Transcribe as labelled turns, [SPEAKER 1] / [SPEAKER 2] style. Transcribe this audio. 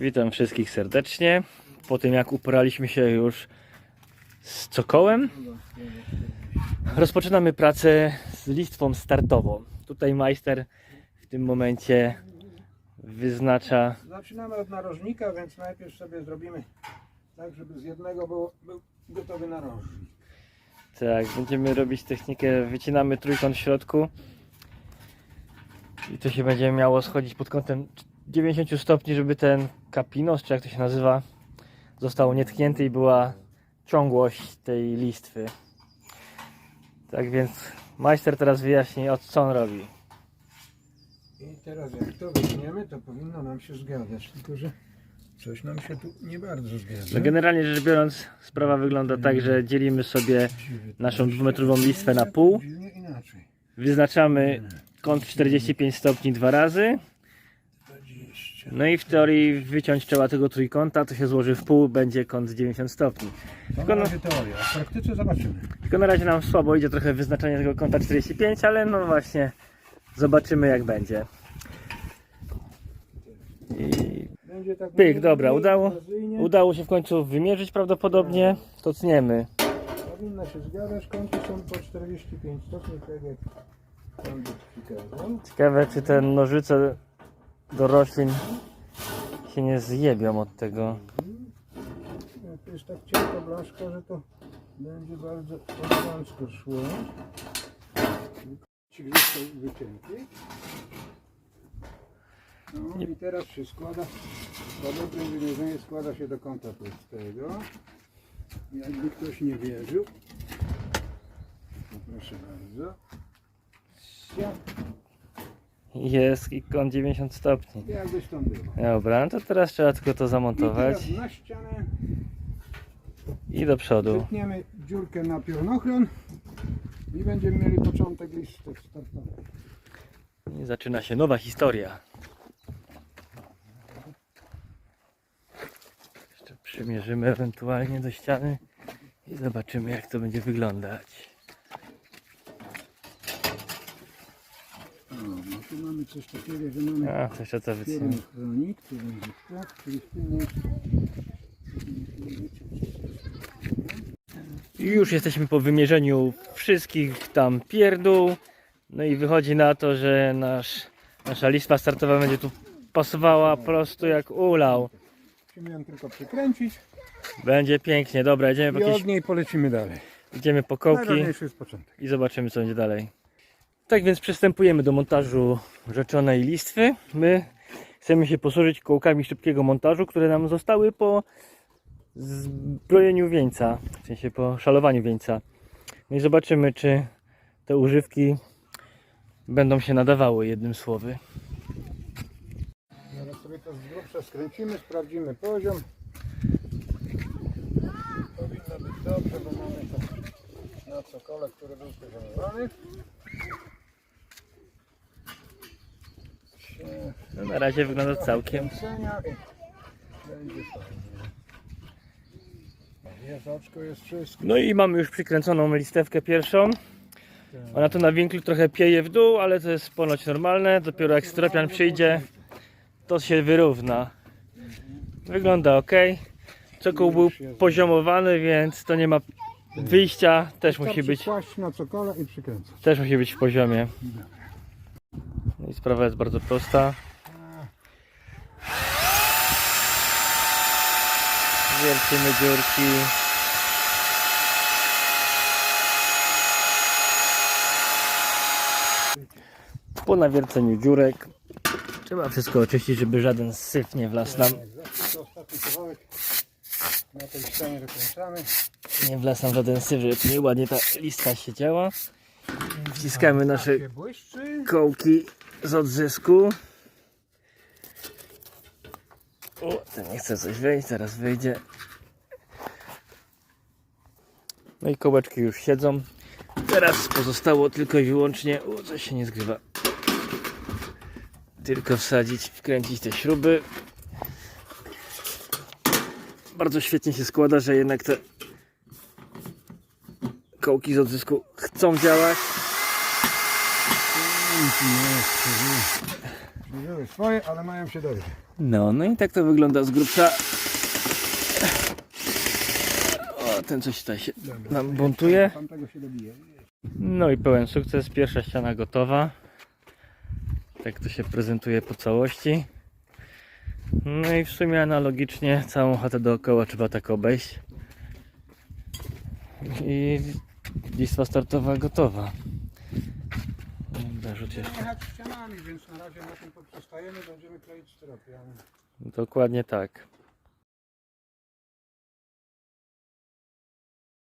[SPEAKER 1] Witam wszystkich serdecznie. Po tym jak uporaliśmy się już z cokołem, rozpoczynamy pracę z listwą startową. Tutaj majster w tym momencie wyznacza
[SPEAKER 2] Zaczynamy od narożnika, więc najpierw sobie zrobimy tak, żeby z jednego był, był gotowy narożnik.
[SPEAKER 1] Tak, będziemy robić technikę, wycinamy trójkąt w środku i to się będzie miało schodzić pod kątem 90 stopni, żeby ten kapinos, czy jak to się nazywa, został nietknięty i była ciągłość tej listwy. Tak więc majster teraz wyjaśni, o co on robi.
[SPEAKER 2] I teraz jak to wytniemy, to powinno nam się zgadzać, tylko że coś nam się tu nie bardzo zgadza.
[SPEAKER 1] No generalnie rzecz biorąc, sprawa wygląda tak, że dzielimy sobie naszą dwumetrową listwę na pół.
[SPEAKER 2] Inaczej.
[SPEAKER 1] Wyznaczamy kąt 45 stopni dwa razy.
[SPEAKER 2] 20.
[SPEAKER 1] No i w teorii wyciąć trzeba tego trójkąta, to się złoży w pół, będzie kąt 90 stopni.
[SPEAKER 2] To
[SPEAKER 1] Tylko
[SPEAKER 2] na
[SPEAKER 1] no-
[SPEAKER 2] razie teoria, a w praktyce zobaczymy.
[SPEAKER 1] Tylko na razie nam słabo idzie trochę wyznaczenie tego kąta 45, ale no właśnie zobaczymy jak będzie. I
[SPEAKER 2] Będzie tak
[SPEAKER 1] Pyk, dobra, udało- udało się w końcu wymierzyć prawdopodobnie, to tniemy.
[SPEAKER 2] Powinno się zgadzać, kąty są po 45 stopni, tak jak.
[SPEAKER 1] Ciekawe czy te nożyce do roślin się nie zjebią od tego.
[SPEAKER 2] To jest tak cienka blaszka, że to będzie bardzo elegancko szło. Ci są wycięty. No i teraz się składa, po dobrym wymierzeniu składa się do kąta prostego. Jakby ktoś nie wierzył. To proszę bardzo. Siap,
[SPEAKER 1] Jest i kąt 90 stopni.
[SPEAKER 2] Jakbyś tam było.
[SPEAKER 1] Dobra, no to teraz trzeba tylko to
[SPEAKER 2] I teraz
[SPEAKER 1] zamontować
[SPEAKER 2] na ścianę
[SPEAKER 1] i do przodu.
[SPEAKER 2] wytniemy dziurkę na pionochron i będziemy mieli początek listy startowej.
[SPEAKER 1] I zaczyna się nowa historia. Jeszcze przymierzymy ewentualnie do ściany i zobaczymy jak to będzie wyglądać.
[SPEAKER 2] O, no tu mamy coś takiego, że mamy
[SPEAKER 1] A, to wyciniemy.
[SPEAKER 2] pionochronik, tu będzie tak, czyli.
[SPEAKER 1] I już jesteśmy po wymierzeniu wszystkich tam pierdół. No i wychodzi na to, że nasz, nasza listwa startowa będzie tu pasowała po prostu jak ulał.
[SPEAKER 2] Musimy ją tylko przykręcić
[SPEAKER 1] Będzie pięknie. Dobra, jedziemy
[SPEAKER 2] i
[SPEAKER 1] po, jakieś,
[SPEAKER 2] od niej polecimy dalej.
[SPEAKER 1] idziemy po kołki.
[SPEAKER 2] Najważniejszy jest początek.
[SPEAKER 1] i zobaczymy co będzie dalej. Tak więc przystępujemy do montażu rzeczonej listwy. My chcemy się posłużyć kołkami szybkiego montażu, które nam zostały po zbrojeniu wieńca, w sensie po szalowaniu wieńca. No i zobaczymy czy te używki będą się nadawały jednym słowy.
[SPEAKER 2] Zaraz sobie to z grubsza skręcimy, sprawdzimy poziom. Powinno być dobrze, bo mamy to na cokole, który był poziomowany.
[SPEAKER 1] No, na razie wygląda całkiem. No i mamy już przykręconą listewkę pierwszą. Ona tu na winklu trochę pieje w dół, ale to jest ponoć normalne. Dopiero jak stropian przyjdzie, to się wyrówna. Wygląda ok. Cokół był poziomowany, więc to nie ma wyjścia. Też musi być,
[SPEAKER 2] na cokole i przykręcać.
[SPEAKER 1] też musi być w poziomie. No i sprawa jest bardzo prosta. Wiercimy dziurki. Po nawierceniu dziurek trzeba wszystko oczyścić, żeby żaden syf nie wlazł nam,
[SPEAKER 2] na tej ścianie dokręcamy.
[SPEAKER 1] nie wlazł nam żaden syf, żeby nie ładnie ta listka się działa. Wciskamy nasze kołki z odzysku. O, ten nie chce coś wyjść, zaraz wyjdzie. No i kołeczki już siedzą. Teraz pozostało tylko i wyłącznie, o, coś się nie zgrywa. Tylko wsadzić, wkręcić te śruby. Bardzo świetnie się składa, że jednak te kołki z odzysku chcą działać.
[SPEAKER 2] Były swoje, ale mają się dobrze.
[SPEAKER 1] No, no i tak to wygląda z grubsza. O, ten coś tutaj się
[SPEAKER 2] Dobra.
[SPEAKER 1] nam buntuje.
[SPEAKER 2] Tamtego się dobije.
[SPEAKER 1] No i pełen sukces, pierwsza ściana gotowa. Tak to się prezentuje po całości. No i w sumie analogicznie całą chatę dookoła trzeba tak obejść. I listwa startowa gotowa. Dobra, rzut jeszcze.
[SPEAKER 2] Jechać ścianami, więc na razie na tym poprzestajemy, będziemy kleić stropy.
[SPEAKER 1] Dokładnie tak.